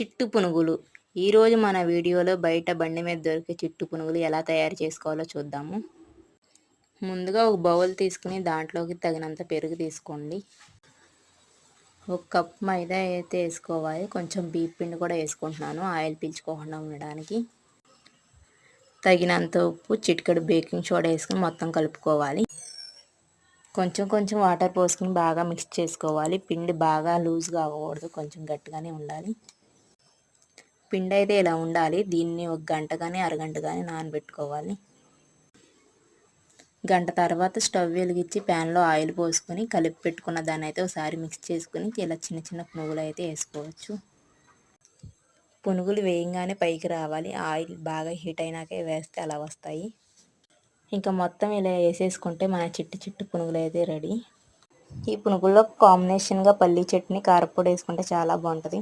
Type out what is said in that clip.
చిట్టు పునుగులు. ఈరోజు మన వీడియోలో బయట బండి మీద దొరికే చిట్టు పునుగులు ఎలా తయారు చేసుకోవాలో చూద్దాము. ముందుగా ఒక బౌల్ తీసుకుని దాంట్లోకి తగినంత పెరుగు తీసుకోండి. ఒక కప్ మైదా అయితే వేసుకోవాలి. కొంచెం బీప్ పిండి కూడా వేసుకుంటున్నాను. ఆయిల్ పీల్చుకోకుండా ఉండడానికి. తగినంత ఉప్పు చిటికెడు బేకింగ్ సోడా వేసుకుని మొత్తం కలుపుకోవాలి. కొంచెం కొంచెం వాటర్ పోసుకుని బాగా మిక్స్ చేసుకోవాలి. పిండి బాగా లూజ్గా అవ్వకూడదు. కొంచెం గట్టిగానే ఉండాలి. పిండి అయితే ఇలా ఉండాలి? దీన్ని ఒక గంట కానీ అరగంట కానీ నానబెట్టుకోవాలి. గంట తర్వాత స్టవ్ వెలిగించి ప్యాన్లో ఆయిల్ పోసుకొని కలిపి పెట్టుకున్న దాన్ని అయితే ఒకసారి మిక్స్ చేసుకుని ఇలా చిన్న చిన్న పునుగులు అయితే వేసుకోవచ్చు. పునుగులు వేయంగానే పైకి రావాలి. ఆయిల్ బాగా హీట్ అయినాకే వేస్తే అలా వస్తాయి. ఇంకా మొత్తం ఇలా వేసేసుకుంటే మన చిట్టు చిట్టు పునుగులు అయితే రెడీ. ఈ పునుగుల్లో కాంబినేషన్గా పల్లీ చట్నీ కారపొడి వేసుకుంటే చాలా బాగుంటుంది.